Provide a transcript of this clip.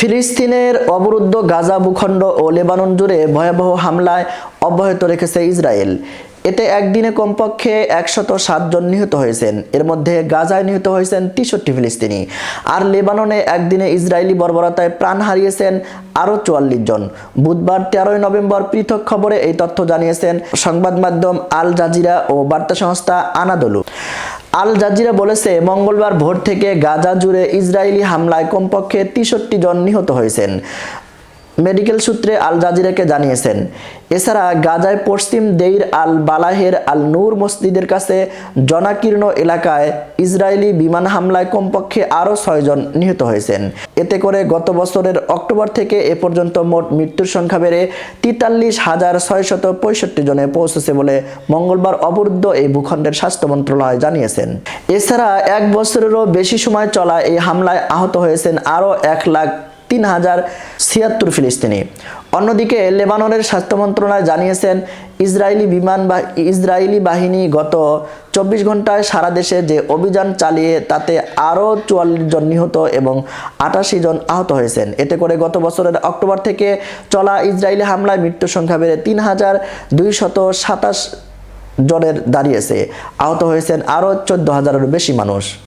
ফিলিস্তিনের অবরুদ্ধ গাজা ভূখণ্ড ও লেবানন জুড়ে ভয়াবহ হামলায় অব্যাহত রেখেছে ইসরায়েল। এতে একদিনে কমপক্ষে একশত সাতজন নিহত হয়েছেন। এর মধ্যে গাজায় নিহত হয়েছেন তেষট্টি ফিলিস্তিনি। আর লেবাননে একদিনে ইসরায়েলি বর্বরতায় প্রাণ হারিয়েছেন আরও চুয়াল্লিশ জন। বুধবার তেরোই নভেম্বর পৃথক খবরে এই তথ্য জানিয়েছেন সংবাদ মাধ্যম আল জাজিরা ও বার্তা সংস্থা আনাদলু। আল জাজিরা বলেছে, মঙ্গলবার ভোর থেকে গাজা জুড়ে ইসরায়েলি হামলায় কমপক্ষে তেষট্টি জন নিহত হয়েছেন। মেডিকেল সূত্রে আল জাজিরাকে জানিয়েছেন। এছাড়া গাজায় পশ্চিম দেইর আল বালাহের আল নূর মসজিদের কাছে জনাকীর্ণ এলাকায় ইসরায়েলি বিমান হামলায় কমপক্ষে আরও ছয়জন নিহত হয়েছেন। এতে করে গত বছরের অক্টোবর থেকে এ পর্যন্ত মোট মৃত্যুর সংখ্যা বেড়ে তেতাল্লিশ হাজার ছয়শত পঁয়ষট্টি জনে পৌঁছেছে বলে মঙ্গলবার অবরুদ্ধ এই ভূখণ্ডের স্বাস্থ্য মন্ত্রণালয় জানিয়েছেন। এছাড়া এক বছরেরও বেশি সময় চলা এই হামলায় আহত হয়েছেন আরও এক লাখ তিন হাজার ছিয়াত্তর ফিলিস্তিনি। অন্যদিকে লেবাননের স্বাস্থ্য মন্ত্রণালয় জানিয়েছেন, ইসরায়েলি বিমান বা ইসরায়েলি বাহিনী গত চব্বিশ ঘন্টায় সারা দেশে যে অভিযান চালিয়ে তাতে আরও চুয়াল্লিশ জন নিহত এবং আটাশি জন আহত হয়েছেন। এতে করে গত বছরের অক্টোবর থেকে চলা ইসরায়েলি হামলায় মৃত্যুর সংখ্যা বেড়ে তিন হাজার দুইশত সাতাশ জনের দাঁড়িয়েছে। আহত হয়েছেন আরও চোদ্দ হাজারেরও বেশি মানুষ।